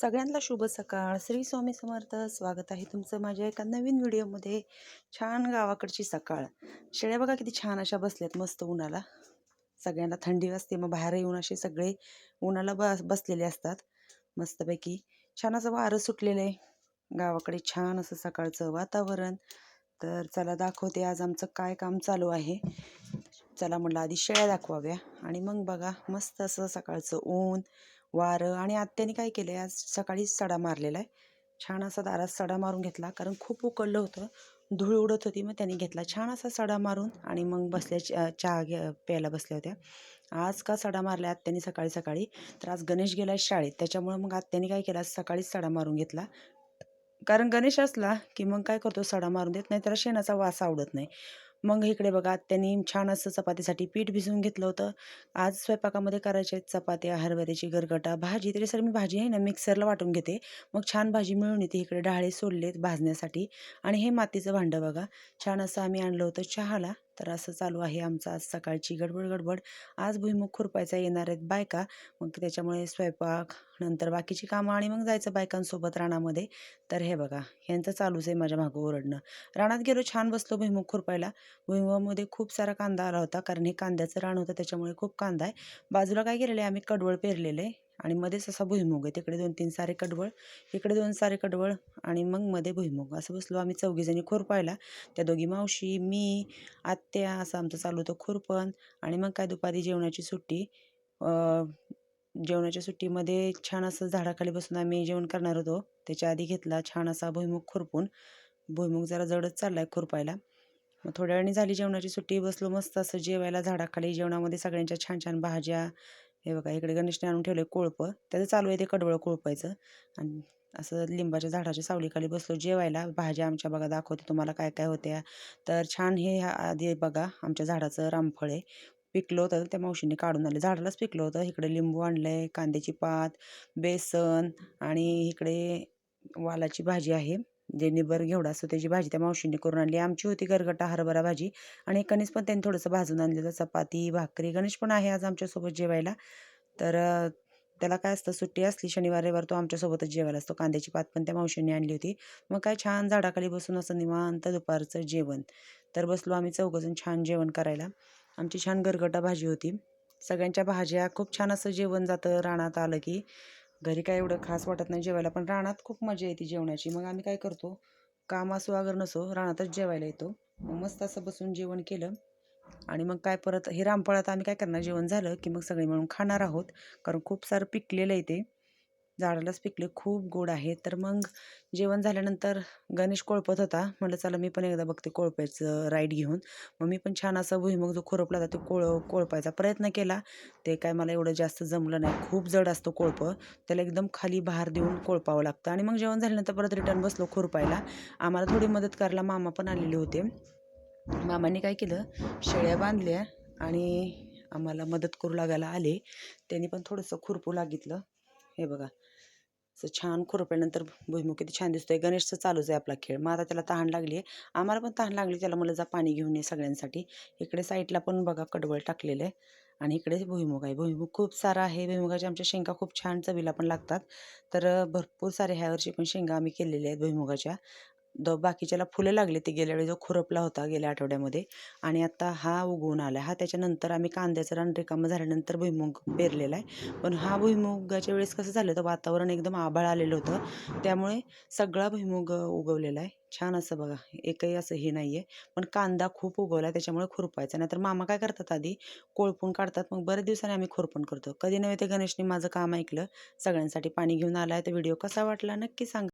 सगळ्यांना शुभ सकाळ. श्री स्वामी समर्थ स्वागत आहे तुमचं माझ्या एका नवीन व्हिडिओमध्ये. छान गावाकडची सकाळ. शेळ्या बघा किती छान अशा बसल्यात मस्त उन्हाला. सगळ्यांना थंडी असते मग बाहेर येऊन असे सगळे उन्हाला बस बसलेले असतात. मस्तपैकी छान असं वारं सुटलेलं आहे. गावाकडे छान असं सकाळचं वातावरण. तर चला दाखवते आज आमचं काय काम चालू आहे. चला म्हटलं आधी शेळ्या दाखवाव्या. आणि मग बघा मस्त असं सकाळचं ऊन वारं आणि आत्याने काय केलं आहे आज सकाळीच सडा मारलेला आहे. छान असा दारात सडा मारून घेतला कारण खूप उकडलं होतं. धूळ उडत होती मग त्यांनी घेतला. छान असा सडा मारून आणि मग बसल्या चहा घ्या प्यायला बसल्या होत्या. आज का सडा मारल्या आत्याने सकाळी सकाळी? तर आज गणेश गेला शाळेत. त्याच्यामुळं मग आत्याने काय केलं? आज सकाळीच सडा मारून घेतला. कारण गणेश असला की मग काय करतो? सडा मारून देत नाही तर शेणाचा वास आवडत नाही. मग इकडे बघा त्यांनी छान असं चपातीसाठी पीठ भिजवून घेतलं होतं. आज स्वयंपाकामध्ये करायचे आहेत चपात्या हरभऱ्याची गरगटा भाजी. तरी सर मी भाजी आहे ना मिक्सरला वाटून घेते. मग छान भाजी मिळून येते. इकडे डाळे सोडलेत भाजण्यासाठी. आणि हे मातीचं भांडं बघा. छान असं आम्ही आणलं होतं चहाला. तर असं चालू आहे आमचं आज सकाळची गडबड गडबड. आज भुईमुख खुरपायचा येणार आहेत बायका. मग त्याच्यामुळे स्वयंपाक नंतर बाकीची कामं आणि मग जायचं बायकांसोबत रानामध्ये. तर हे बघा ह्यांचं चालूच आहे माझ्या मागं ओरडणं. रानात गेलो छान बसलो भुईमुख खुरपायला. भुईमुगामध्ये खूप सारा कांदा आला होता कारण हे कांद्याचं रान होतं त्याच्यामुळे खूप कांदा आहे. बाजूला काय केलेलं आहे आम्ही कडवळ पेरलेलं आहे. आणि मध्येच असा भुईमुग आहे. तिकडे दोन तीन सारे कडवळ इकडे दोन सारे कडवळ आणि मग मध्ये भुईमुग. असं बसलो आम्ही चौघीजणी खुरपायला त्या दोघी मावशी मी आत्या असं आमचं चालू होतं खुरपण आणि मग काय दुपारी जेवणाची सुट्टी. जेवणाच्या सुट्टीमध्ये छान असं झाडाखाली बसून आम्ही जेवण करणार होतो. त्याच्या आधी घेतला छान असा भुईमुग खुरपून भुईमुग जरा जडच चाललाय खुरपायला मग थोड्या वेळाने झाली जेवणाची सुट्टी. बसलो मस्त असं जेवायला झाडाखाली. जेवणामध्ये सगळ्यांच्या छान छान भाज्या हे बघा इकडे गणेशने आणून ठेवलं कोळपं. त्याचं चालू आहे ते कडवळं कोळपायचं. आणि असं लिंबाच्या झाडाच्या सावलीखाली बसलो जेवायला. भाज्या आमच्या बघा दाखवते तुम्हाला काय काय होत्या. तर छान हे ह्या आधी बघा आमच्या झाडाचं रामफळ आहे. पिकलं होतं त्या मावशीने काढून आले झाडालाच पिकलं होतं. इकडे लिंबू आणलंय कांद्याची पात बेसन आणि इकडे वालाची भाजी आहे. जे निबर घेवडा असतो त्याची भाजी त्या मावशीने करून आणली. आमची होती गरगटा हरभरा भाजी आणि कणीस पण त्यांनी थोडंसं भाजून आणलेलं चपाती भाकरी. गणेश पण आहे आज आमच्यासोबत जेवायला. तर त्याला काय असतं सुट्टी असली शनिवार रविवार तो आमच्यासोबतच जेवायला असतो. कांद्याची पात पण त्या मावशीने आणली होती. मग काय छान झाडाखाली बसून असं निवांत दुपारचं जेवण. तर बसलो आम्ही चौघजण छान जेवण करायला. आमची छान गरगटा भाजी होती. सगळ्यांच्या भाज्या खूप छान असं जेवण जातं रानात आलं की. घरी काय एवढं खास वाटत नाही जेवायला पण रानात खूप मजा येते जेवणाची मग आम्ही काय करतो काम असो अगर नसो रानातच जेवायला येतो. मग मस्त असं बसून जेवण केलं. आणि मग काय परत हे रामफळात आम्ही काय करणार जेवण झालं की मग सगळे मिळून खाणार आहोत. कारण खूप सारं पिकलेलं आहे ते. झाडालाच पिकले खूप गोड आहे. तर मग जेवण झाल्यानंतर गणेश कोळपत होता. म्हटलं चला मी पण एकदा बघते कोळपायचं राईड घेऊन. मग मी पण छान असा भुईमुग जो खुरपला होता तो कोळ कोळपायचा प्रयत्न केला. ते काय मला एवढं जास्त जमलं नाही. खूप जड असतो कोळपं. त्याला एकदम खाली भार देऊन कोळपावं लागतं. आणि मग जेवण झाल्यानंतर परत रिटर्न बसलो खुरपायला. आम्हाला थोडी मदत करायला मामा पण आलेले होते. मामाने काय केलं शेळ्या बांधल्या आणि आम्हाला मदत करू लागायला आले. त्यांनी पण थोडंसं खुरपू लागितलं. हे बघा असं छान खुरपल्यानंतर भुईमुग किती छान दिसतोय. गणेशचं चालूच आहे आपला खेळ. मग आता त्याला तहान लागली आहे. आम्हाला पण तहान लागली. त्याला मला जा पाणी घेऊन ये सगळ्यांसाठी. इकडे साईडला पण बघा कडवळ टाकलेलं आहे. आणि इकडे भुईमुग आहे. भुईमुग खूप सारा आहे. भुईमुगाच्या आमच्या शेंगा खूप छान चवीला पण लागतात. तर भरपूर सारे ह्या वर्षी पण शेंगा आम्ही केलेल्या आहेत भुईमुगाच्या. द बाकीच्याला फुलं लागले ते गेल्या वेळी जो खुरपला होता गेल्या आठवड्यामध्ये. आणि आता हा उगवून आला हा त्याच्यानंतर आम्ही कांद्याचं रान रिकामं झाल्यानंतर भुईमुग पेरलेला आहे. पण हा भुईमुगाच्या वेळेस कसं झालं होतं वातावरण एकदम आभाळ आलेलं होतं. त्यामुळे सगळा भुईमुग उगवलेला आहे. छान असं बघा एकही असं हे नाही आहे पण कांदा खूप उगवला त्याच्यामुळे खुरपायचा. नाहीतर मामा काय करतात आधी कोळपून काढतात. मग बऱ्याच दिवसांनी आम्ही खुरपण करतो. कधी नव्हे ते गणेशने माझं काम ऐकलं. सगळ्यांसाठी पाणी घेऊन आला आहे तर व्हिडिओ कसा वाटला नक्की सांगा.